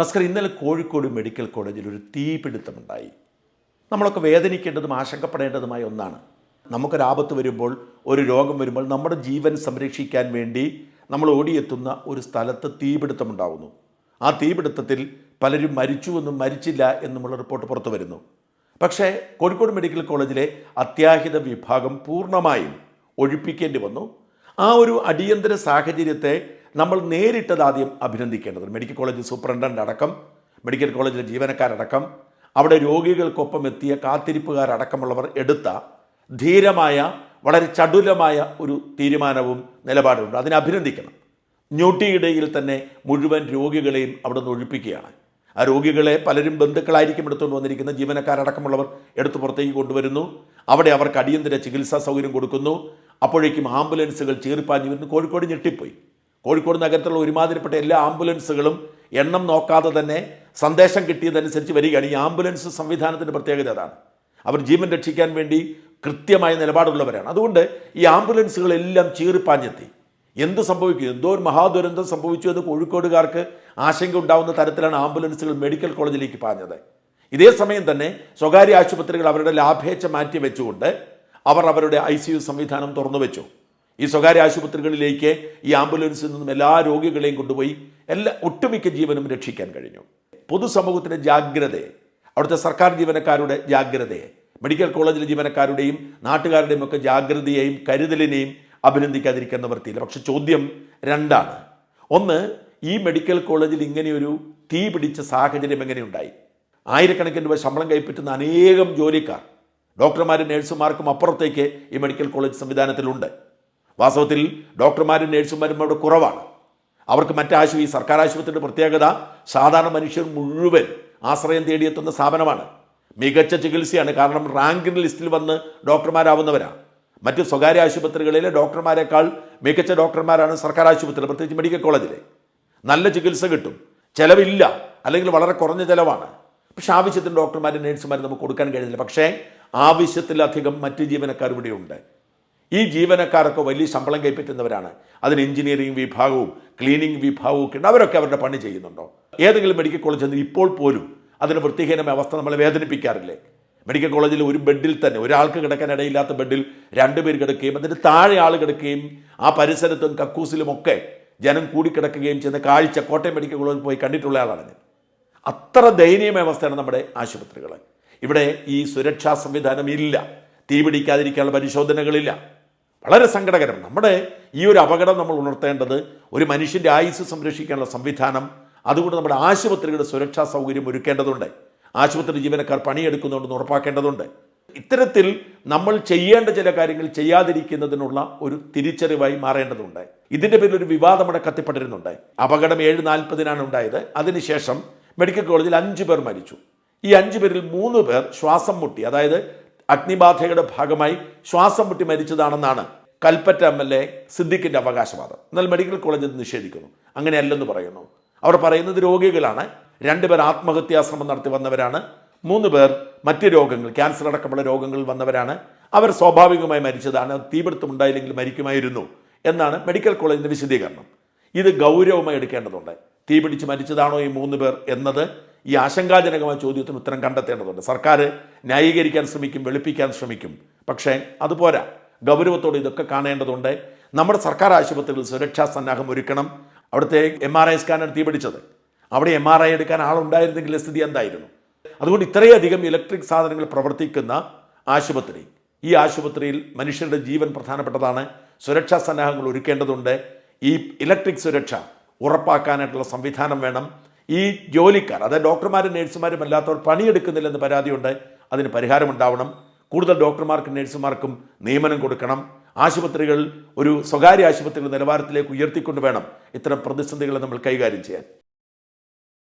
നസ്കർ ഇന്നലെ കോഴിക്കോട് മെഡിക്കൽ കോളേജിൽ ഒരു തീപിടുത്തമുണ്ടായി. നമ്മളൊക്കെ വേദനിക്കേണ്ടതും ആശങ്കപ്പെടേണ്ടതുമായ ഒന്നാണ്. നമുക്കൊരാപത്ത് വരുമ്പോൾ ഒരു രോഗം വരുമ്പോൾ നമ്മുടെ ജീവൻ സംരക്ഷിക്കാൻ വേണ്ടി നമ്മൾ ഓടിയെത്തുന്ന ഒരു സ്ഥലത്ത് തീപിടുത്തമുണ്ടാകുന്നു ആ തീപിടുത്തത്തിൽ പലരും മരിച്ചുവെന്നും മരിച്ചില്ല എന്നുമുള്ള റിപ്പോർട്ട് പുറത്തു വരുന്നു. പക്ഷേ കോഴിക്കോട് മെഡിക്കൽ കോളേജിലെ അത്യാഹിത വിഭാഗം പൂർണമായും ഒഴിപ്പിക്കേണ്ടി വന്നു. ആ ഒരു അടിയന്തര സാഹചര്യത്തെ നമ്മൾ നേരിട്ടത് ആദ്യം അഭിനന്ദിക്കേണ്ടത് മെഡിക്കൽ കോളേജ് സൂപ്രണ്ടന്റ് അടക്കം മെഡിക്കൽ കോളേജിലെ ജീവനക്കാരടക്കം അവിടെ രോഗികൾക്കൊപ്പം എത്തിയ കാത്തിരിപ്പുകാരടക്കമുള്ളവർ എടുത്ത ധീരമായ വളരെ ചടുലമായ ഒരു തീരുമാനവും നിലപാടുണ്ട് അതിനെ അഭിനന്ദിക്കണം. ഞൊട്ടിയിടയിൽ തന്നെ മുഴുവൻ രോഗികളെയും അവിടെ നിന്ന് ഒഴിപ്പിക്കുകയാണ്. ആ രോഗികളെ പലരും ബന്ധുക്കളായിരിക്കും എടുത്തുകൊണ്ട് വന്നിരിക്കുന്ന ജീവനക്കാരടക്കമുള്ളവർ എടുത്തു പുറത്തേക്ക് കൊണ്ടുവരുന്നു. അവിടെ അവർക്ക് അടിയന്തര ചികിത്സാ സൗകര്യം കൊടുക്കുന്നു. അപ്പോഴേക്കും ആംബുലൻസുകൾ ചീർപ്പാഞ്ഞു വരുന്നു കോഴിക്കോട് ഞെട്ടിപ്പോയി. കോഴിക്കോട് നഗരത്തിലുള്ള ഒരുമാതിരിപ്പെട്ട എല്ലാ ആംബുലൻസുകളും എണ്ണം നോക്കാതെ തന്നെ സന്ദേശം കിട്ടിയതനുസരിച്ച് വരികയാണ്. ഈ ആംബുലൻസ് സംവിധാനത്തിന്റെ പ്രത്യേകത അതാണ്. അവർ ജീവൻ രക്ഷിക്കാൻ വേണ്ടി കൃത്യമായ നിലപാടുള്ളവരാണ്. അതുകൊണ്ട് ഈ ആംബുലൻസുകളെല്ലാം ചീറിപ്പാഞ്ഞെത്തി. എന്ത് സംഭവിക്കും? എന്തോ ഒരു മഹാദുരന്തം സംഭവിച്ചു എന്ന് കോഴിക്കോടുകാർക്ക് ആശങ്ക ഉണ്ടാവുന്ന തരത്തിലാണ് ആംബുലൻസുകൾ മെഡിക്കൽ കോളേജിലേക്ക് പാഞ്ഞത്. ഇതേ സമയം തന്നെ സ്വകാര്യ ആശുപത്രികൾ അവരുടെ ലാഭേച്ഛ മാറ്റി വെച്ചുകൊണ്ട് അവർ അവരുടെ ഐ സംവിധാനം തുറന്നു വെച്ചു ഈ സ്വകാര്യ ആശുപത്രികളിലേക്ക് ഈ ആംബുലൻസിൽ നിന്നും എല്ലാ രോഗികളെയും കൊണ്ടുപോയി എല്ലാ ഒട്ടുമിക്ക ജീവനും രക്ഷിക്കാൻ കഴിഞ്ഞു. പൊതുസമൂഹത്തിന്റെ ജാഗ്രതയെ അവിടുത്തെ സർക്കാർ ജീവനക്കാരുടെ ജാഗ്രതയെ മെഡിക്കൽ കോളേജിലെ ജീവനക്കാരുടെയും നാട്ടുകാരുടെയും ഒക്കെ ജാഗ്രതയെയും കരുതലിനെയും അഭിനന്ദിക്കാതിരിക്കാൻ നിവർത്തിയില്ല പക്ഷെ ചോദ്യം രണ്ടാണ്. ഒന്ന് ഈ മെഡിക്കൽ കോളേജിൽ ഇങ്ങനെയൊരു തീ പിടിച്ച സാഹചര്യം എങ്ങനെയുണ്ടായി? ആയിരക്കണക്കിന് രൂപ ശമ്പളം കൈപ്പറ്റുന്ന അനേകം ജോലിക്കാർ ഡോക്ടർമാരും നേഴ്സുമാർക്കും അപ്പുറത്തേക്ക് ഈ മെഡിക്കൽ കോളേജ് സംവിധാനത്തിലുണ്ട്. വാസ്തവത്തിൽ ഡോക്ടർമാരും നേഴ്സുമാരും അവിടെ കുറവാണ്. അവർക്ക് മറ്റാശു ഈ സർക്കാർ ആശുപത്രിയുടെ പ്രത്യേകത സാധാരണ മനുഷ്യർ മുഴുവൻ ആശ്രയം തേടിയെത്തുന്ന സ്ഥാപനമാണ്. മികച്ച ചികിത്സയാണ്. കാരണം റാങ്കിൻ ലിസ്റ്റിൽ വന്ന് ഡോക്ടർമാരാവുന്നവരാണ്. മറ്റ് സ്വകാര്യ ആശുപത്രികളിലെ ഡോക്ടർമാരെക്കാൾ മികച്ച ഡോക്ടർമാരാണ് സർക്കാർ ആശുപത്രിയിൽ പ്രത്യേകിച്ച് മെഡിക്കൽ കോളേജിലെ. നല്ല ചികിത്സ കിട്ടും. ചിലവില്ല. അല്ലെങ്കിൽ വളരെ കുറഞ്ഞ ചിലവാണ്. പക്ഷെ ആവശ്യത്തിന് ഡോക്ടർമാരും നേഴ്സുമാരും നമുക്ക് കൊടുക്കാൻ കഴിയുന്നില്ല. പക്ഷേ ആവശ്യത്തിലധികം മറ്റ് ജീവനക്കാർ ഇവിടെയുണ്ട്. ഈ ജീവനക്കാരൊക്കെ വലിയ ശമ്പളം കൈപ്പറ്റുന്നവരാണ്. അതിന് എഞ്ചിനീയറിംഗ് വിഭാഗവും ക്ലീനിങ് വിഭാഗവും ഒക്കെ ഉണ്ട്. അവരൊക്കെ അവരുടെ പണി ചെയ്യുന്നുണ്ടോ? ഏതെങ്കിലും മെഡിക്കൽ കോളേജിൽ നിന്ന് ഇപ്പോൾ പോലും അതിന് വൃത്തിഹീനമായ അവസ്ഥ നമ്മളെ വേദനിപ്പിക്കാറില്ലേ? മെഡിക്കൽ കോളേജിൽ ഒരു ബെഡിൽ തന്നെ ഒരാൾക്ക് കിടക്കാൻ ഇടയില്ലാത്ത ബെഡിൽ രണ്ടുപേർ കിടക്കുകയും അതിന് താഴെ ആൾ കിടക്കുകയും ആ പരിസരത്തും കക്കൂസിലുമൊക്കെ ജനം കൂടിക്കിടക്കുകയും ചെയ്യുന്ന കാഴ്ച കോട്ടയം മെഡിക്കൽ കോളേജിൽ പോയി കണ്ടിട്ടുള്ള ആളാണ് ഞാൻ. അത്ര ദയനീയമായ അവസ്ഥയാണ് നമ്മുടെ ആശുപത്രികൾ ഇവിടെ ഈ സുരക്ഷാ സംവിധാനം ഇല്ല. തീപിടിക്കാതിരിക്കാനുള്ള പരിശോധനകളില്ല. വളരെ സങ്കടകരം. നമ്മുടെ ഈ ഒരു അപകടം നമ്മൾ ഉണർത്തേണ്ടത് ഒരു മനുഷ്യന്റെ ആയുസ് സംരക്ഷിക്കാനുള്ള സംവിധാനം അതുകൊണ്ട് നമ്മുടെ ആശുപത്രികളുടെ സുരക്ഷാ സൗകര്യം ഒരുക്കേണ്ടതുണ്ട്. ആശുപത്രി ജീവനക്കാർ പണിയെടുക്കുന്നുണ്ടെന്ന് ഉറപ്പാക്കേണ്ടതുണ്ട്. ഇത്തരത്തിൽ നമ്മൾ ചെയ്യേണ്ട ചില കാര്യങ്ങൾ ചെയ്യാതിരിക്കുന്നതിനുള്ള ഒരു തിരിച്ചറിവായി മാറേണ്ടതുണ്ട്. ഇതിന്റെ പേരിൽ ഒരു വിവാദം അവിടെ കത്തിപ്പെട്ടിരുന്നുണ്ട് അപകടം ഏഴ് നാൽപ്പതിനാണ് ഉണ്ടായത്. അതിനുശേഷം മെഡിക്കൽ കോളേജിൽ അഞ്ചു പേർ മരിച്ചു. ഈ അഞ്ചു പേരിൽ മൂന്ന് പേർ ശ്വാസം മുട്ടി. അതായത് അഗ്നിബാധയുടെ ഭാഗമായി ശ്വാസം മുട്ടി മരിച്ചതാണെന്നാണ് കൽപ്പറ്റ എം എൽ എ സിദ്ദിഖിന്റെ അവകാശവാദം. എന്നാൽ മെഡിക്കൽ കോളേജ് നിഷേധിക്കുന്നു. അങ്ങനെയല്ലെന്ന് പറയുന്നു. അവർ പറയുന്നത് രോഗികളാണ്. രണ്ടുപേർ ആത്മഹത്യാശ്രമം നടത്തി വന്നവരാണ്. മൂന്ന് പേർ മറ്റ് രോഗങ്ങൾ ക്യാൻസർ അടക്കമുള്ള രോഗങ്ങൾ വന്നവരാണ്. അവർ സ്വാഭാവികമായി മരിച്ചതാണ്. തീപിടുത്തം ഉണ്ടായില്ലെങ്കിൽ മരിക്കുമായിരുന്നു എന്നാണ് മെഡിക്കൽ കോളേജിന്റെ വിശദീകരണം. ഇത് ഗൗരവമായി എടുക്കേണ്ടതുണ്ട്. തീപിടിച്ച് മരിച്ചതാണോ ഈ മൂന്ന് പേർ എന്നത് ഈ ആശങ്കാജനകമായ ചോദ്യത്തിന് ഉത്തരം കണ്ടെത്തേണ്ടതുണ്ട്. സർക്കാർ ന്യായീകരിക്കാൻ ശ്രമിക്കും വെളുപ്പിക്കാൻ ശ്രമിക്കും. പക്ഷേ അതുപോരാ ഗൗരവത്തോടെ ഇതൊക്കെ കാണേണ്ടതുണ്ട്. നമ്മുടെ സർക്കാർ ആശുപത്രികളിൽ സുരക്ഷാ സന്നാഹം ഒരുക്കണം. അവിടുത്തെ എം ആർ ഐ സ്കാനർ തീ പിടിച്ചത്. അവിടെ എം ആർ ഐ എടുക്കാൻ ആളുണ്ടായിരുന്നെങ്കിൽ സ്ഥിതി എന്തായിരുന്നു? അതുകൊണ്ട് ഇത്രയധികം ഇലക്ട്രിക് സാധനങ്ങൾ പ്രവർത്തിക്കുന്ന ആശുപത്രി. ഈ ആശുപത്രിയിൽ മനുഷ്യരുടെ ജീവൻ പ്രധാനപ്പെട്ടതാണ്. സുരക്ഷാ സന്നാഹങ്ങൾ ഒരുക്കേണ്ടതുണ്ട്. ഈ ഇലക്ട്രിക് സുരക്ഷ ഉറപ്പാക്കാനായിട്ടുള്ള സംവിധാനം വേണം. ഈ ജോലിക്കാർ അതായത് ഡോക്ടർമാരും നേഴ്സുമാരും അല്ലാത്തവർ പണിയെടുക്കുന്നില്ലെന്ന് പരാതിയുണ്ട്. അതിന് പരിഹാരമുണ്ടാവണം. കൂടുതൽ ഡോക്ടർമാർക്കും നേഴ്സുമാർക്കും നിയമനം കൊടുക്കണം. ആശുപത്രികൾ ഒരു സ്വകാര്യ ആശുപത്രികൾ നിലവാരത്തിലേക്ക് ഉയർത്തിക്കൊണ്ട് വേണം ഇത്തരം പ്രതിസന്ധികളെ നമ്മൾ കൈകാര്യം ചെയ്യാൻ.